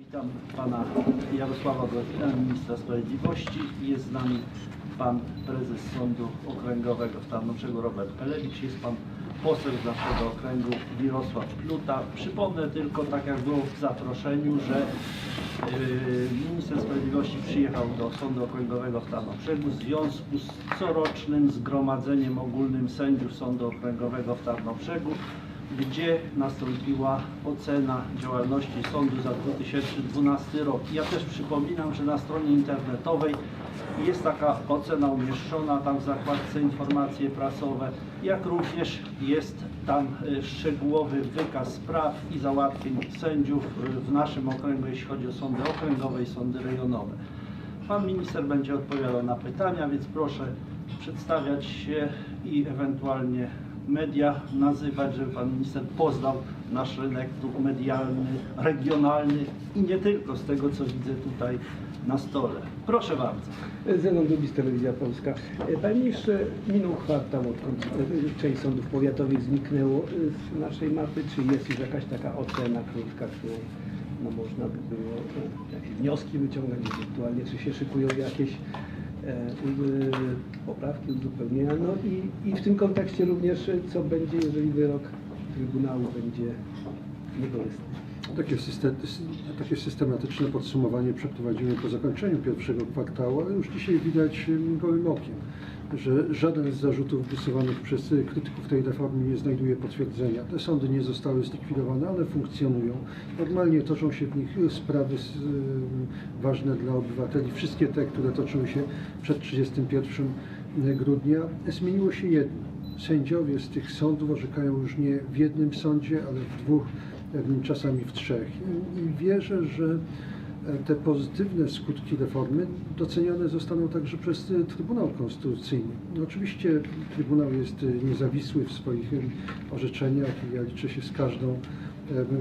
Witam pana Jarosława Gowina, ministra sprawiedliwości. Jest z nami pan prezes Sądu Okręgowego w Tarnoczegu Robert Pelewicz. Jest pan poseł z naszego okręgu Mirosław Pluta. Przypomnę tylko, tak jak było w zaproszeniu, że yy, minister sprawiedliwości przyjechał do Sądu Okręgowego w Tarnobrzegu w związku z corocznym zgromadzeniem ogólnym sędziów Sądu Okręgowego w Tarnobrzegu gdzie nastąpiła ocena działalności sądu za 2012 rok. Ja też przypominam, że na stronie internetowej jest taka ocena umieszczona tam w zakładce informacje prasowe, jak również jest tam e, szczegółowy wykaz spraw i załatwień sędziów e, w naszym okręgu, jeśli chodzi o sądy okręgowe i sądy rejonowe. Pan minister będzie odpowiadał na pytania, więc proszę przedstawiać się i ewentualnie media nazywać, żeby pan minister poznał nasz rynek tu medialny, regionalny i nie tylko z tego, co widzę tutaj na stole. Proszę bardzo. Zenon Dubis, Telewizja Polska. E, Panie ministrze, minął kwartał, odkąd e, część sądów powiatowych zniknęło e, z naszej mapy. Czy jest już jakaś taka ocena krótka, którą no, można by było jakieś wnioski wyciągnąć ewentualnie, czy się szykują jakieś poprawki, uzupełnienia. No i, i w tym kontekście również, e, co będzie, jeżeli wyrok Trybunału będzie niekorzystny. Takie, takie systematyczne podsumowanie przeprowadzimy po zakończeniu pierwszego kwartału, ale już dzisiaj widać gołym okiem, że żaden z zarzutów wysuwanych przez krytyków tej reformy nie znajduje potwierdzenia. Te sądy nie zostały zlikwidowane, one funkcjonują. Normalnie toczą się w nich sprawy y, ważne dla obywateli, wszystkie te, które toczyły się przed 31 grudnia. Zmieniło się jedno. Sędziowie z tych sądów orzekają już nie w jednym sądzie, ale w dwóch, czasami w trzech. I, wierzę, że te pozytywne skutki reformy docenione zostaną także przez e, Trybunał Konstytucyjny. No, oczywiście Trybunał jest e, niezawisły w swoich orzeczeniach i ja liczę się z każdą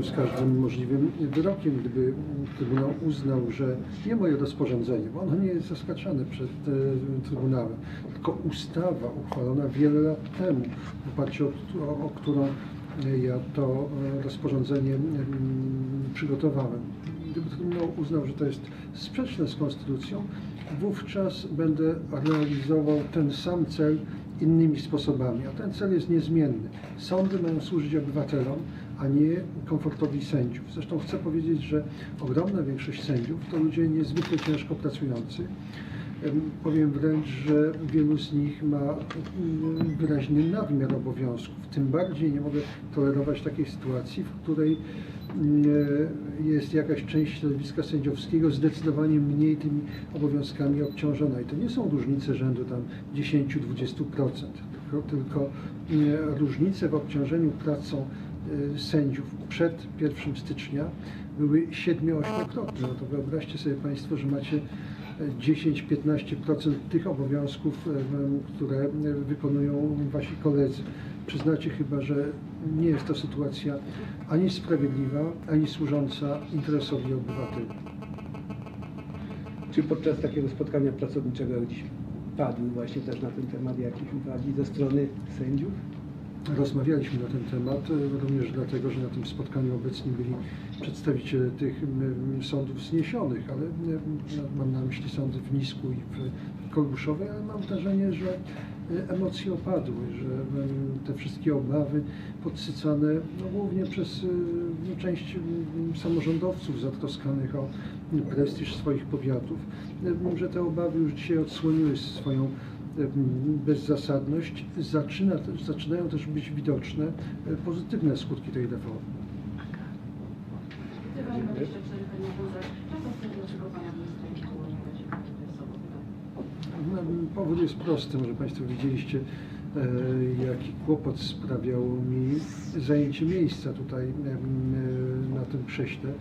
z każdym możliwym wyrokiem, gdyby Trybunał uznał, że nie moje rozporządzenie, bo ono nie jest zaskaczane przed e, Trybunałem, tylko ustawa uchwalona wiele lat temu, w oparciu o, o, o którą ja to rozporządzenie przygotowałem. Gdyby Trybunał uznał, że to jest sprzeczne z Konstytucją, wówczas będę realizował ten sam cel innymi sposobami, a ten cel jest niezmienny. Sądy mają służyć obywatelom, a nie komfortowi sędziów. Zresztą chcę powiedzieć, że ogromna większość sędziów to ludzie niezwykle ciężko pracujący. Em, Powiem wręcz, że wielu z nich ma wyraźny nadmiar obowiązków. Tym bardziej nie mogę tolerować takiej sytuacji, w której jest jakaś część środowiska sędziowskiego zdecydowanie mniej tymi obowiązkami obciążona. I to nie są różnice rzędu tam 10-20%, tylko, różnice w obciążeniu pracą y, sędziów przed 1 stycznia były 7-8-krotne. No to wyobraźcie sobie Państwo, że macie 10-15% tych obowiązków, em, które e, wykonują Wasi koledzy. Przyznacie chyba, że nie jest to sytuacja ani sprawiedliwa, ani służąca interesowi obywateli. Czy podczas takiego spotkania pracowniczego, jak dziś padły właśnie też na ten temat jakieś uwagi ze strony sędziów? Rozmawialiśmy na ten temat, e, również dlatego, że na tym spotkaniu obecni byli przedstawiciele tych sądów zniesionych, ale m, mam na myśli sądy w Nisku i w Kolbuszowej, ale mam wrażenie, że e, emocje opadły, że te wszystkie obawy podsycane no, głównie przez e, no, część samorządowców zatroskanych o prestiż swoich powiatów, że te obawy już dzisiaj odsłoniły swoją bezzasadność, zaczyna, zaczynają też być widoczne e, pozytywne skutki tej reformy. Dziękuję. 24 Panie Wózek. Czas ostatni, dlaczego Pana ministra nie było na razie w sobotę? No, Powód jest prosty, może Państwo widzieliście, jaki kłopot sprawiał mi zajęcie miejsca tutaj e, na tym krześle. E,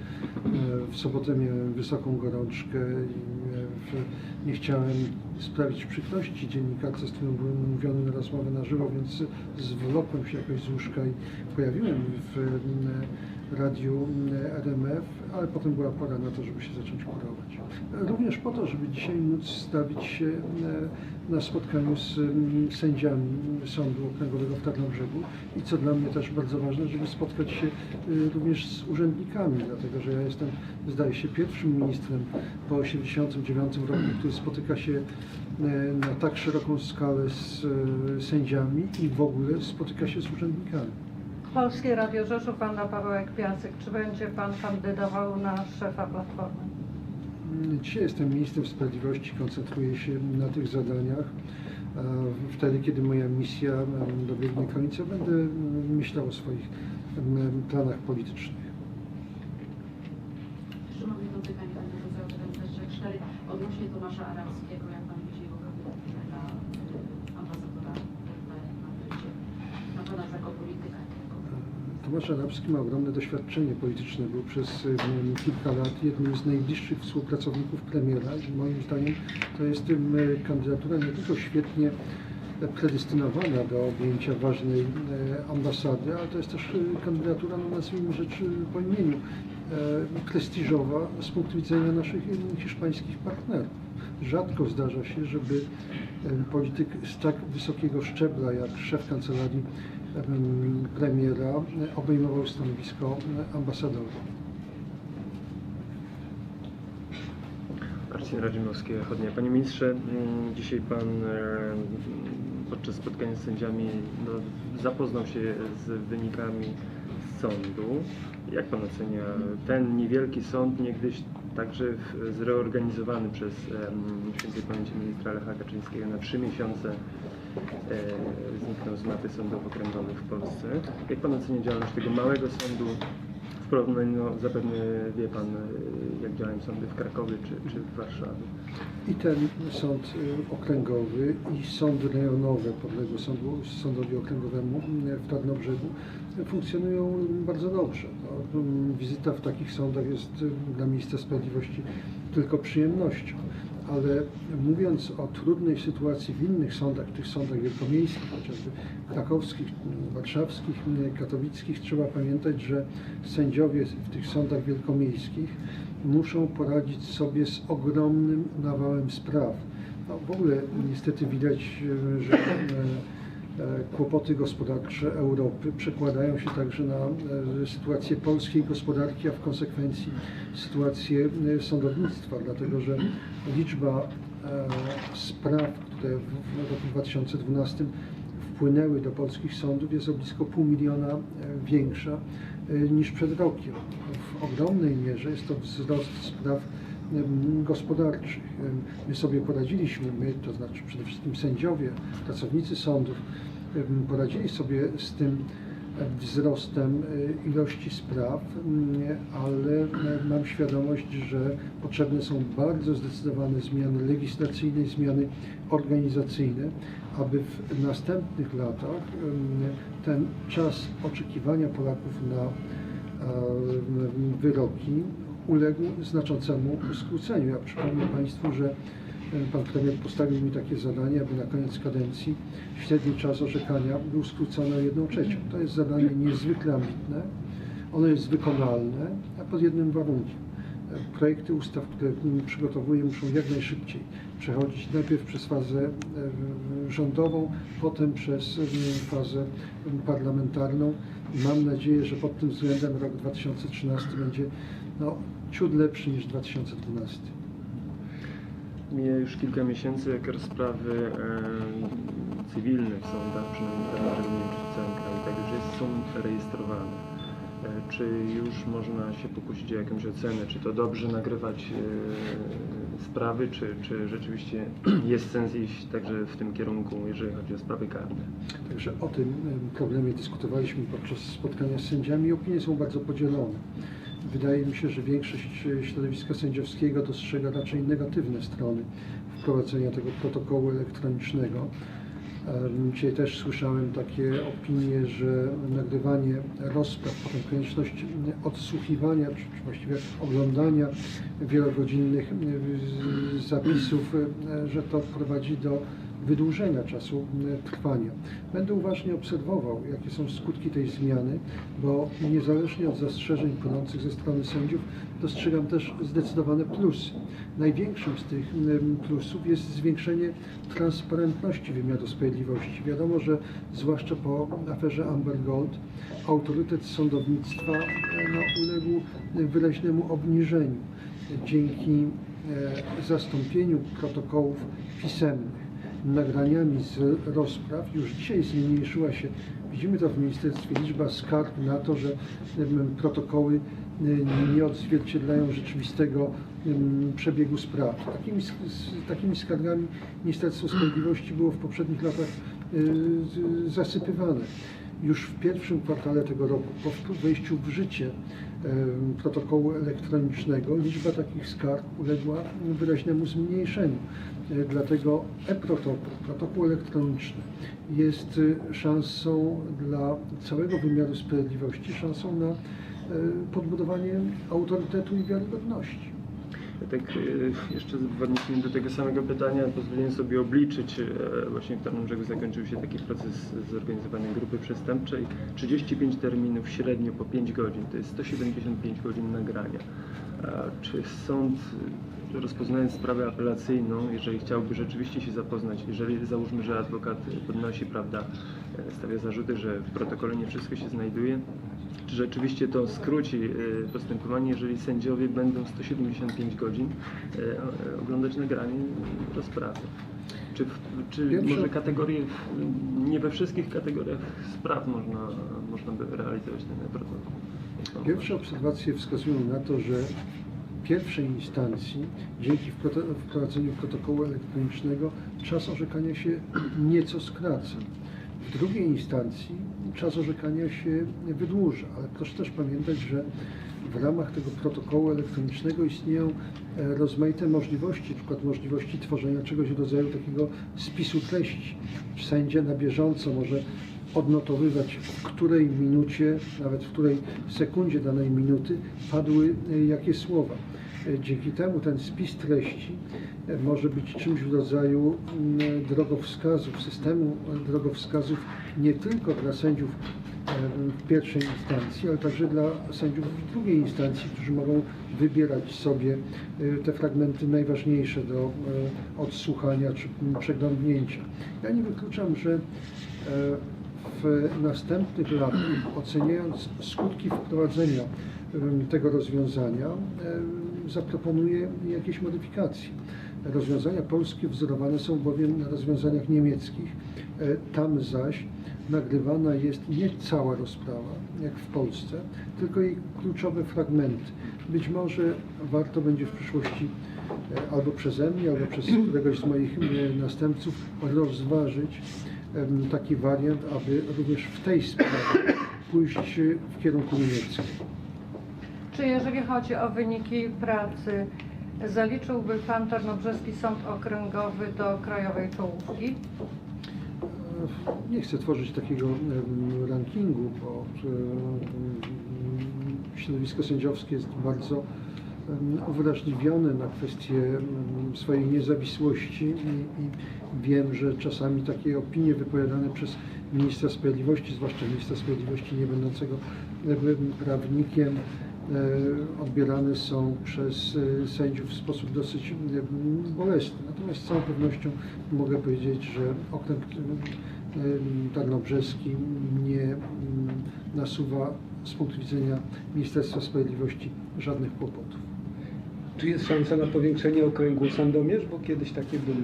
W sobotę miałem wysoką gorączkę i e, nie chciałem sprawić przykrości dziennikarce, z którą byłem umówiony na rozmowę na żywo, więc zwlokłem się jakoś z łóżka i pojawiłem w radiu em, RMF, ale potem była pora na to, żeby się zacząć kurować. Również po to, żeby dzisiaj móc stawić się e, na spotkaniu z em, sędziami Sądu Okręgowego w Tarnobrzegu i co dla mnie też bardzo ważne, żeby spotkać się e, również z urzędnikami, dlatego że ja jestem, zdaje się, pierwszym ministrem po 1989 roku, który spotyka się e, na tak szeroką skalę z e, sędziami i w ogóle spotyka się z urzędnikami. Polskie Radio Rzeszów, Anna Pawełek Piasek. Czy będzie Pan kandydował na szefa Platformy? Dzisiaj jestem ministrem sprawiedliwości, koncentruję się na tych zadaniach. Wtedy, kiedy moja misja dobiegnie końca, będę em, myślał o swoich planach politycznych. Jedno pytanie, Panie Profesorze, Dwadzieścia cztery odnośnie Tomasza Arabskiego, jak Pan widzi jego kandydaturę na y, ambasadora w Madrycie, na Pana jako polityka. Tomasz Arabski ma ogromne doświadczenie polityczne. Był przez em, kilka lat jednym z najbliższych współpracowników premiera i moim zdaniem to jest kandydatura nie tylko świetnie predestynowana do objęcia ważnej e, ambasady, ale to jest też e, kandydatura, no nazwijmy rzecz po imieniu, prestiżowa z punktu widzenia naszych hiszpańskich partnerów. Rzadko zdarza się, żeby polityk z tak wysokiego szczebla jak szef kancelarii premiera obejmował stanowisko ambasadora. Marcin Radzimowski, Chodnia. Panie ministrze, dzisiaj pan e, podczas spotkania z sędziami no, zapoznał się z wynikami sądu. Jak pan ocenia ten niewielki sąd, niegdyś także zreorganizowany przez świętej pamięci ministra Lecha Kaczyńskiego na trzy miesiące zniknął z mapy sądów okręgowych w Polsce. Jak pan ocenia działalność tego małego sądu w porównaniu, no, zapewne wie pan, e, jak działają sądy w Krakowie czy, czy w Warszawie. I ten sąd y, okręgowy i sądy rejonowe podległe sądu, sądowi okręgowemu w Tarnobrzegu funkcjonują bardzo dobrze. No, wizyta w takich sądach jest dla ministra sprawiedliwości tylko przyjemnością. Ale mówiąc o trudnej sytuacji w innych sądach, tych sądach wielkomiejskich, chociażby krakowskich, warszawskich, katowickich, trzeba pamiętać, że sędziowie w tych sądach wielkomiejskich muszą poradzić sobie z ogromnym nawałem spraw. No, w ogóle niestety widać, że kłopoty gospodarcze Europy przekładają się także na e, sytuację polskiej gospodarki, a w konsekwencji sytuację e, sądownictwa, dlatego że liczba e, spraw, które w roku 2012 wpłynęły do polskich sądów jest o blisko pół miliona e, większa e, niż przed rokiem. W ogromnej mierze jest to wzrost spraw gospodarczych. My sobie poradziliśmy, my, to znaczy przede wszystkim sędziowie, pracownicy sądów, poradzili sobie z tym em, wzrostem e, ilości spraw, m, ale e, mam świadomość, że potrzebne są bardzo zdecydowane zmiany legislacyjne, i zmiany organizacyjne, aby w następnych latach em, ten czas oczekiwania Polaków na e, wyroki uległ znaczącemu skróceniu. Ja przypomnę Państwu, że e, Pan premier postawił mi takie zadanie, aby na koniec kadencji średni czas orzekania był skrócony o jedną trzecią. To jest zadanie niezwykle ambitne, ono jest wykonalne, a pod jednym warunkiem. E, Projekty ustaw, które przygotowuję, muszą jak najszybciej przechodzić najpierw przez fazę e, rządową, potem przez mm, fazę parlamentarną. Mam nadzieję, że pod tym względem rok 2013 będzie no, ciut lepszy niż 2012. Mija już kilka miesięcy, jak rozprawy e, cywilne w sądach, przynajmniej nie wiem czy w całym kraju, tak już jest, są rejestrowane. E, czy już można się pokusić o jakąś ocenę, czy to dobrze nagrywać e, sprawy, czy, czy rzeczywiście jest sens iść także w tym kierunku, jeżeli chodzi o sprawy karne? Także o tym em, problemie dyskutowaliśmy podczas spotkania z sędziami i opinie są bardzo podzielone. Wydaje mi się, że większość e, środowiska sędziowskiego dostrzega raczej negatywne strony wprowadzenia tego protokołu elektronicznego. Dzisiaj też słyszałem takie opinie, że nagrywanie rozpraw, potem konieczność odsłuchiwania, czy właściwie oglądania wielogodzinnych y, zapisów, y, że to prowadzi do wydłużenia czasu trwania. Będę uważnie obserwował, jakie są skutki tej zmiany, bo niezależnie od zastrzeżeń płynących ze strony sędziów, dostrzegam też zdecydowane plusy. Największym z tych plusów jest zwiększenie transparentności wymiaru sprawiedliwości. Wiadomo, że zwłaszcza po aferze Amber Gold autorytet sądownictwa e, no, uległ wyraźnemu obniżeniu dzięki e, zastąpieniu protokołów pisemnych nagraniami z rozpraw. Już dzisiaj zmniejszyła się, widzimy to w ministerstwie, liczba skarg na to, że protokoły nie odzwierciedlają rzeczywistego przebiegu spraw. Takimi, takimi skargami Ministerstwo Sprawiedliwości było w poprzednich latach e, zasypywane. Już w pierwszym kwartale tego roku, po wejściu w życie protokołu elektronicznego, liczba takich skarg uległa wyraźnemu zmniejszeniu. E, Dlatego e-protokół, protokół elektroniczny jest e, szansą dla całego wymiaru sprawiedliwości, szansą na e, podbudowanie autorytetu i wiarygodności. Tak e, jeszcze w odniesieniu do tego samego pytania pozwoliłem sobie obliczyć, e, właśnie w Tarnobrzegu zakończył się taki proces zorganizowania grupy przestępczej. 35 terminów średnio po 5 godzin, to jest 175 godzin nagrania. Czy sąd rozpoznając sprawę apelacyjną, jeżeli chciałby rzeczywiście się zapoznać, jeżeli załóżmy, że adwokat podnosi, prawda, e, stawia zarzuty, że w protokole nie wszystko się znajduje, czy rzeczywiście to skróci e, postępowanie, jeżeli sędziowie będą 175 godzin e, e, oglądać nagranie rozprawy? Czy, czy może kategorie, nie we wszystkich kategoriach spraw można, można by realizować ten protokół? Pierwsze obserwacje wskazują na to, że w pierwszej instancji, dzięki wprowadzeniu protokołu elektronicznego, czas orzekania się nieco skraca. W drugiej instancji czas orzekania się wydłuża, ale proszę też pamiętać, że w ramach tego protokołu elektronicznego istnieją e, rozmaite możliwości, przykład możliwości tworzenia czegoś w rodzaju takiego spisu treści. Sędzia na bieżąco może odnotowywać, w której minucie, nawet w której sekundzie danej minuty padły e, jakie słowa. Dzięki temu ten spis treści e, może być czymś w rodzaju mm, drogowskazów, systemu e, drogowskazów nie tylko dla sędziów e, w pierwszej instancji, ale także dla sędziów w drugiej instancji, którzy mogą wybierać sobie te fragmenty najważniejsze do odsłuchania czy przeglądnięcia. Ja nie wykluczam, że w następnych latach, oceniając skutki wprowadzenia tego rozwiązania, em, zaproponuję jakieś modyfikacje. Rozwiązania polskie wzorowane są bowiem na rozwiązaniach niemieckich. E, Tam zaś nagrywana jest nie cała rozprawa, jak w Polsce, tylko jej kluczowe fragmenty. Być może warto będzie w przyszłości e, albo przeze mnie, albo przez któregoś z moich e, następców rozważyć taki wariant, aby również w tej sprawie pójść w kierunku niemieckim. Czy jeżeli chodzi o wyniki pracy, zaliczyłby Pan Tarnobrzeski Sąd Okręgowy do krajowej czołówki? Nie chcę tworzyć takiego rankingu, bo środowisko sędziowskie jest bardzo uwrażliwione na kwestię swojej niezawisłości i, i wiem, że czasami takie opinie wypowiadane przez ministra sprawiedliwości, zwłaszcza ministra sprawiedliwości nie będącego em, prawnikiem, odbierane są przez e, sędziów w sposób dosyć bolesny. Natomiast z całą pewnością mogę powiedzieć, że okręg tarnobrzeski nie nasuwa z punktu widzenia Ministerstwa Sprawiedliwości żadnych kłopotów. Czy jest szansa na powiększenie okręgu Sandomierz, bo kiedyś takie były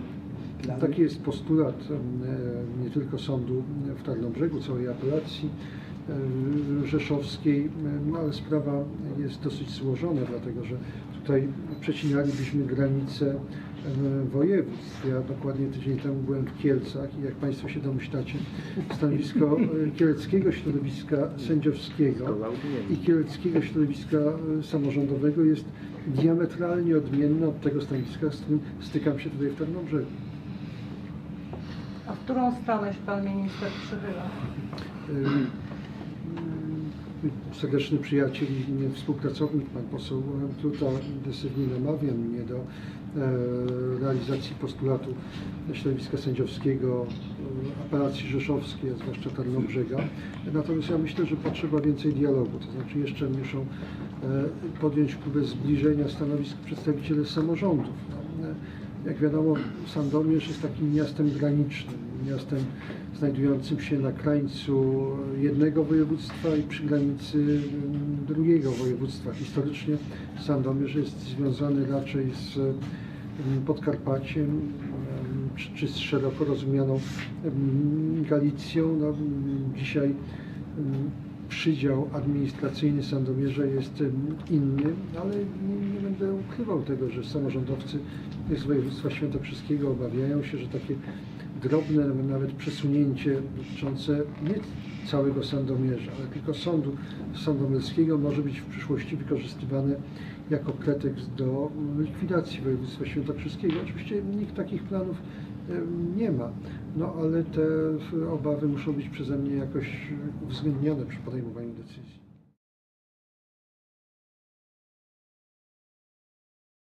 plany? Taki jest postulat e, nie tylko sądu w Tarnobrzegu, całej apelacji e, rzeszowskiej, em, ale sprawa jest dosyć złożona, dlatego że tutaj przecinalibyśmy granice em, województw. Ja dokładnie tydzień temu byłem w Kielcach i jak Państwo się domyślacie, stanowisko e, kieleckiego środowiska sędziowskiego i kieleckiego środowiska e, samorządowego jest diametralnie odmienne od tego stanowiska, z którym stykam się tutaj w Tarnobrzegu. A w którą stronę się pan minister przychyla? Serdeczny przyjaciel i współpracownik, pan poseł Kluta, intensywnie namawia mnie do e, realizacji postulatu środowiska sędziowskiego, e, apelacji rzeszowskiej, a zwłaszcza Tarnobrzega. Natomiast ja myślę, że potrzeba więcej dialogu, to znaczy jeszcze muszą e, podjąć próbę zbliżenia stanowisk przedstawiciele samorządów. Jak wiadomo, Sandomierz jest takim miastem granicznym, miastem znajdującym się na krańcu jednego województwa i przy granicy mm, drugiego województwa. Historycznie Sandomierz jest związany raczej z mm, Podkarpaciem mm, czy, czy z szeroko rozumianą Galicją. No, dzisiaj przydział administracyjny Sandomierza jest inny, ale nie, nie będę ukrywał tego, że samorządowcy z województwa świętokrzyskiego obawiają się, że takie drobne nawet przesunięcie dotyczące nie całego Sandomierza, ale tylko sądu sandomierskiego może być w przyszłości wykorzystywane jako pretekst do likwidacji województwa świętokrzyskiego. Oczywiście nikt takich planów nie ma, no ale te obawy muszą być przeze mnie jakoś uwzględnione przy podejmowaniu decyzji.